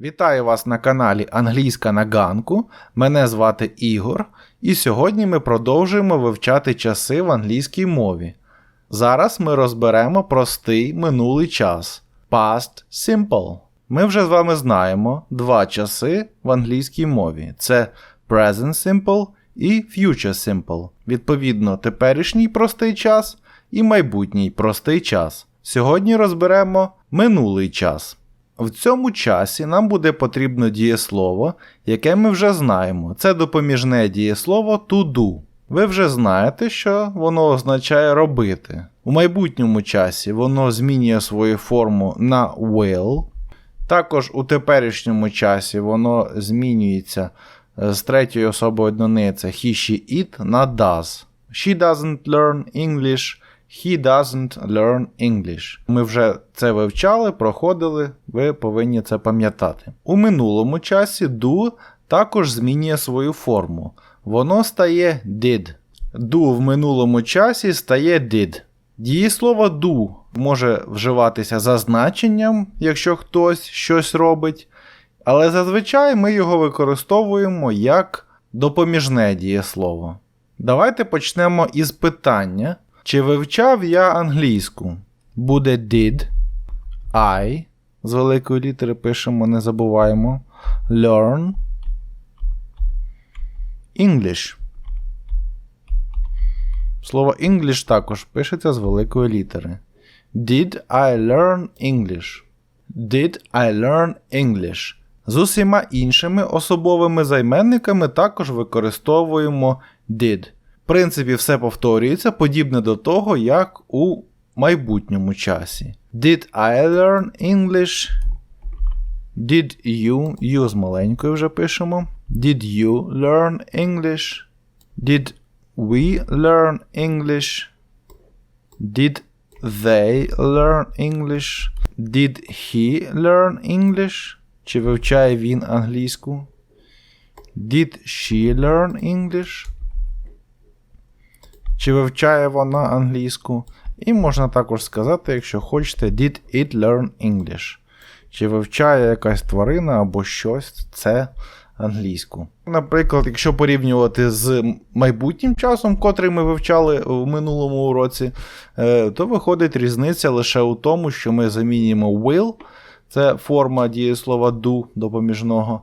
Вітаю вас на каналі Англійська на ганку. Мене звати Ігор, і сьогодні ми продовжуємо вивчати часи в англійській мові. Зараз ми розберемо простий минулий час Past Simple. Ми вже з вами знаємо два часи в англійській мові: це Present Simple і Future Simple. Відповідно, теперішній простий час і майбутній простий час. Сьогодні розберемо минулий час. В цьому часі нам буде потрібно дієслово, яке ми вже знаємо. Це допоміжне дієслово to do. Ви вже знаєте, що воно означає робити. У майбутньому часі воно змінює свою форму на will. Також у теперішньому часі воно змінюється е, з третьої особи одиниці he, she, it на does. She doesn't learn English. He doesn't learn English. Ми вже це вивчали, проходили, ви повинні це пам'ятати. У минулому часі do також змінює свою форму. Воно стає did. Do в минулому часі стає did. Дієслово do може вживатися за значенням, якщо хтось щось робить, але зазвичай ми його використовуємо як допоміжне дієслово. Давайте почнемо із питання. Чи вивчав я англійську? Буде did. I. З великої літери пишемо, не забуваємо. Learn. English. Слово English також пишеться з великої літери. Did I learn English? Did I learn English? З усіма іншими особовими займенниками також використовуємо did. Принципі, все повторюється подібне до того, як у майбутньому часі. Did I learn English? Did you? You з маленькою вже пишемо. Did you learn English? Did we learn English? Did they learn English? Did he learn English? Чи вивчає він англійську? Did she learn English? Чи вивчає вона англійську? І можна також сказати, якщо хочете, did it learn English. Чи вивчає якась тварина або щось це англійську. Наприклад, якщо порівнювати з майбутнім часом, котрий ми вивчали в минулому уроці, е, то виходить різниця лише у тому, що ми замінюємо will, це форма дієслова do допоміжного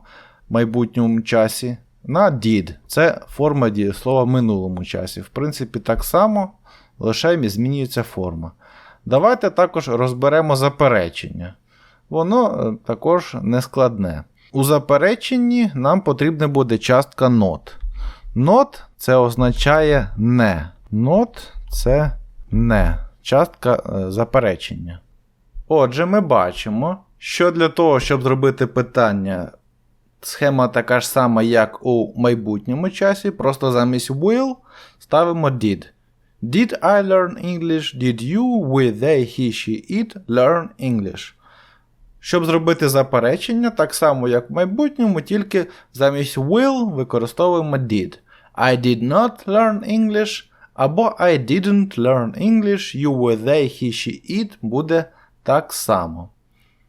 в майбутньому часі на did. Це форма дієслова в минулому часі. В принципі, так само, лише змінюється форма. Давайте також розберемо заперечення. Воно е, також не складне. У запереченні нам потрібна буде частка not. Not це означає не. Not це не. Частка е, заперечення. Отже, ми бачимо, що для того, щоб зробити питання Схема така ж сама, як у майбутньому часі, просто замість will ставимо did. Did I learn English? Did you, we, they, he, she, it learn English? Щоб зробити заперечення, так само, як в майбутньому, тільки замість will використовуємо did. I did not learn English, або I didn't learn English, you, we, they, he, she, it буде так само.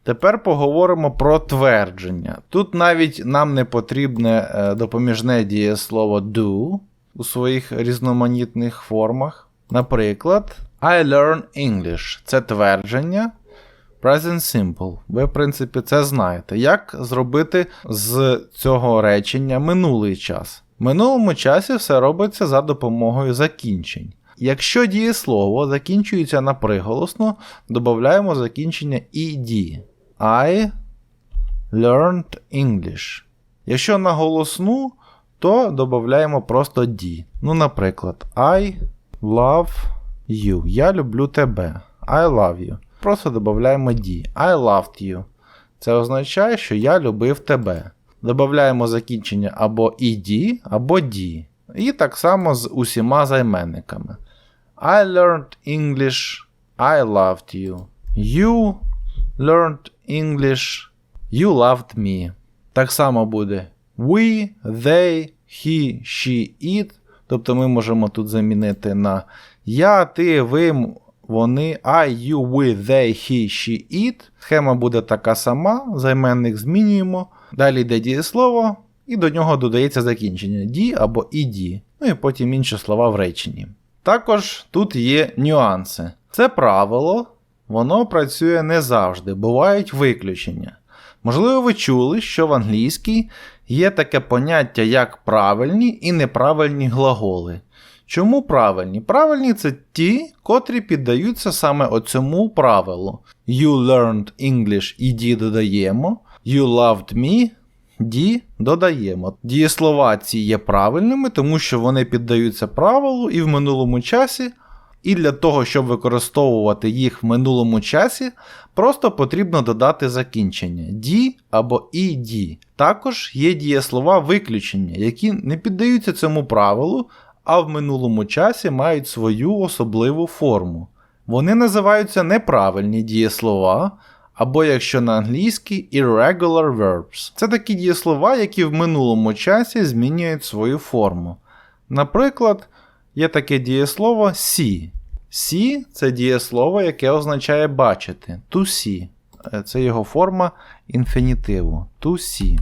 Тепер поговоримо про твердження. Тут навіть нам не потрібне е, допоміжне дієслово do у своїх різноманітних формах. Наприклад, I learn English це твердження. Present Simple. Ви, в принципі, це знаєте. Як зробити з цього речення минулий час? В минулому часі все робиться за допомогою закінчень. Якщо дієслово закінчується на приголосно, додаємо закінчення ed. I learned English. Якщо на голосну, то додаємо просто D. Ну, наприклад, I love you. Я люблю тебе. I love you. Просто додаємо D. I loved you. Це означає, що я любив тебе. Додаємо закінчення або ED, або D. І так само з усіма займенниками. I learned English. I loved you. You learned English. You loved me. Так само буде we, they, he, she, it. Тобто ми можемо тут замінити на я, ти, ви, вони I, you, we, they, he, she, it. Схема буде така сама, займенник змінюємо. Далі йде дієслово, і до нього додається закінчення «ді» або «іді», ну і потім інші слова в реченні. Також тут є нюанси. Це правило, воно працює не завжди, бувають виключення. Можливо, ви чули, що в англійській є таке поняття як правильні і неправильні глаголи. Чому правильні? Правильні це ті, котрі піддаються саме оцьому правилу. You learned English іді додаємо. You loved me ді додаємо. Дієслова ці є правильними, тому що вони піддаються правилу і в минулому часі. І для того, щоб використовувати їх в минулому часі, просто потрібно додати закінчення ді або іді. Також є дієслова виключення, які не піддаються цьому правилу, а в минулому часі мають свою особливу форму. Вони називаються неправильні дієслова, або якщо на англійській irregular verbs. Це такі дієслова, які в минулому часі змінюють свою форму. Наприклад, є таке дієслово see. See – це дієслово, яке означає бачити. To see. Це його форма інфінітиву. To see.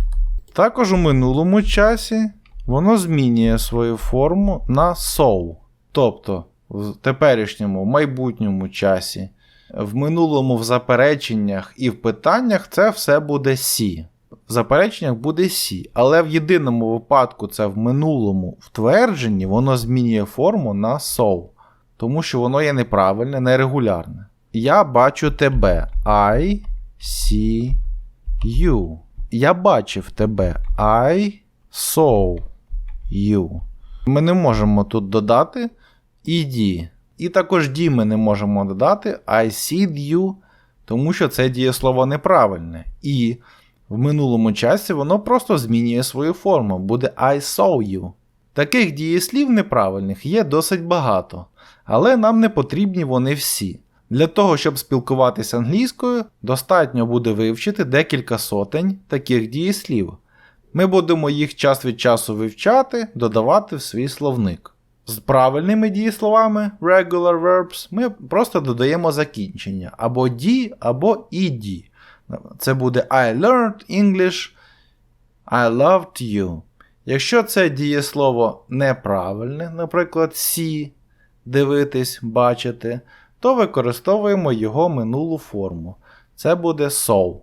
Також у минулому часі воно змінює свою форму на saw. Тобто в теперішньому, в майбутньому часі, в минулому в запереченнях і в питаннях це все буде see. В запереченнях буде see, але в єдиному випадку це в минулому в твердженні воно змінює форму на saw. Тому що воно є неправильне, нерегулярне. Я бачу тебе. I see you. Я бачив тебе. I saw you. Ми не можемо тут додати ed. І також D ми не можемо додати I see you, тому що це дієслово неправильне. І в минулому часі воно просто змінює свою форму, буде I saw you. Таких дієслів неправильних є досить багато, але нам не потрібні вони всі. Для того, щоб спілкуватися англійською, достатньо буде вивчити декілька сотень таких дієслів. Ми будемо їх час від часу вивчати, додавати в свій словник. З правильними дієсловами regular verbs ми просто додаємо закінчення або D, або ED. Це буде I learned English, I loved you. Якщо це дієслово неправильне, наприклад, see, дивитись, бачити, то використовуємо його минулу форму. Це буде saw.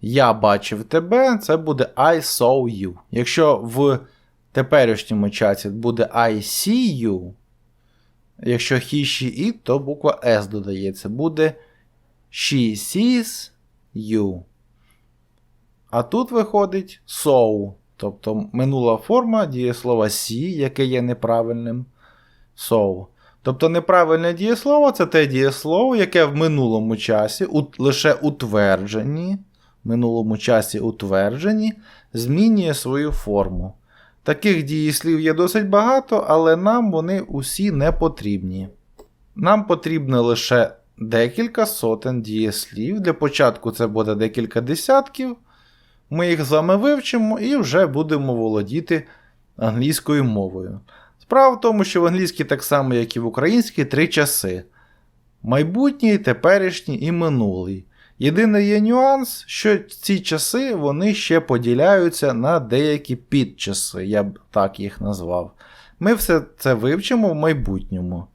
Я бачив тебе, це буде I saw you. Якщо в теперішньому часі буде I see you, якщо he, she, it, то буква S додається. Буде she sees you. А тут виходить saw. Тобто минула форма дієслова see, яке є неправильним. saw. Тобто неправильне дієслово це те дієслово, яке в минулому часі у, лише утверджені, в минулому часі утверджені, змінює свою форму. Таких дієслів є досить багато, але нам вони усі не потрібні. Нам потрібно лише декілька сотень дієслів. Для початку це буде декілька десятків. Ми їх з вами вивчимо і вже будемо володіти англійською мовою. Справа в тому, що в англійській так само, як і в українській, три часи: майбутній, теперішній і минулий. Єдиний є нюанс, що ці часи вони ще поділяються на деякі підчаси, я б так їх назвав. Ми все це вивчимо в майбутньому.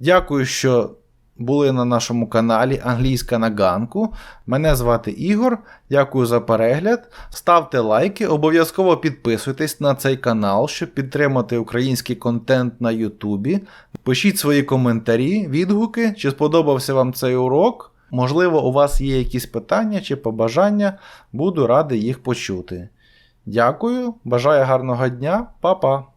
Дякую, що були на нашому каналі Англійська на ганку. Мене звати Ігор. Дякую за перегляд. Ставте лайки, обов'язково підписуйтесь на цей канал, щоб підтримати український контент на Ютубі. Пишіть свої коментарі, відгуки, чи сподобався вам цей урок. Можливо, у вас є якісь питання чи побажання, буду радий їх почути. Дякую, бажаю гарного дня, Па-па!